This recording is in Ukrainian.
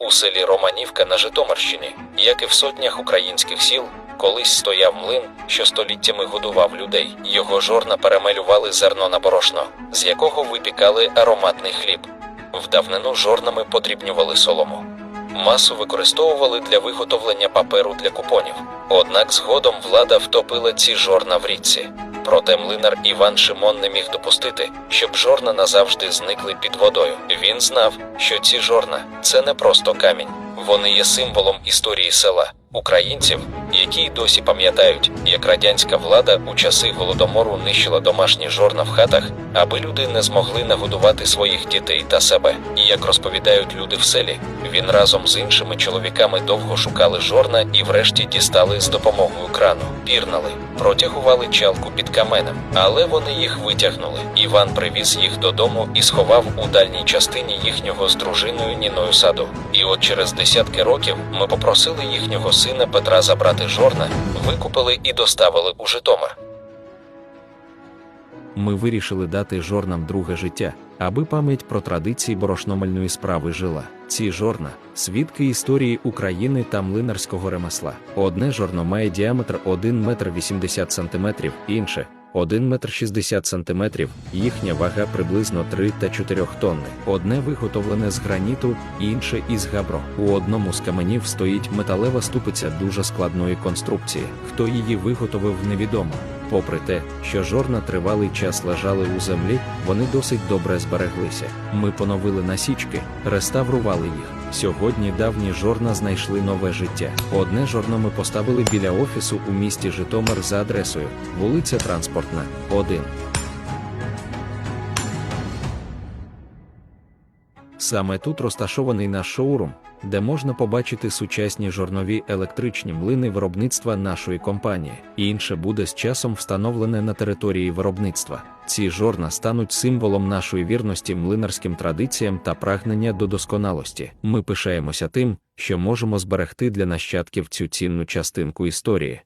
У селі Романівка на Житомирщині, як і в сотнях українських сіл, колись стояв млин, що століттями годував людей. Його жорна перемалювали зерно на борошно, з якого випікали ароматний хліб. В давнину жорнами подрібнювали солому. Масу використовували для виготовлення паперу для купонів. Однак згодом влада втопила ці жорна в річці. Проте млинар Іван Шимон не міг допустити, щоб жорна назавжди зникли під водою. Він знав, що ці жорна це не просто камінь, вони є символом історії села, українців, які й досі пам'ятають, як радянська влада у часи голодомору нищила домашні жорна в хатах, аби люди не змогли нагодувати своїх дітей та себе. І як розповідають люди в селі, він разом з іншими чоловіками довго шукали жорна і врешті дістали з допомогою крану, пірнали, протягували чалку під каменем, але вони їх витягнули. Іван привіз їх додому і сховав у дальній частині їхнього з дружиною Ніною саду. І от через десятки років ми попросили їхнього сина Петра забрати жорна, викупили і доставили у Житомир. Ми вирішили дати жорнам друге життя, аби пам'ять про традиції борошномельної справи жила. Ці жорна свідки історії України та млинарського ремесла. Одне жорно має діаметр 1 метр 80 сантиметрів, інше 1 метр 60 сантиметрів, їхня вага приблизно 3 та 4 тонни. Одне виготовлене з граніту, інше із габро. У одному з каменів стоїть металева ступиця дуже складної конструкції. Хто її виготовив, невідомо. Попри те, що жорна тривалий час лежали у землі, вони досить добре збереглися. Ми поновили насічки, реставрували їх. Сьогодні давні жорна знайшли нове життя. Одне жорно ми поставили біля офісу у місті Житомир за адресою вулиця Транспортна, 1. Саме тут розташований наш шоурум, де можна побачити сучасні жорнові електричні млини виробництва нашої компанії. і Інше буде з часом встановлене на території виробництва. Ці жорна стануть символом нашої вірності млинарським традиціям та прагнення до досконалості. Ми пишаємося тим, що можемо зберегти для нащадків цю цінну частинку історії.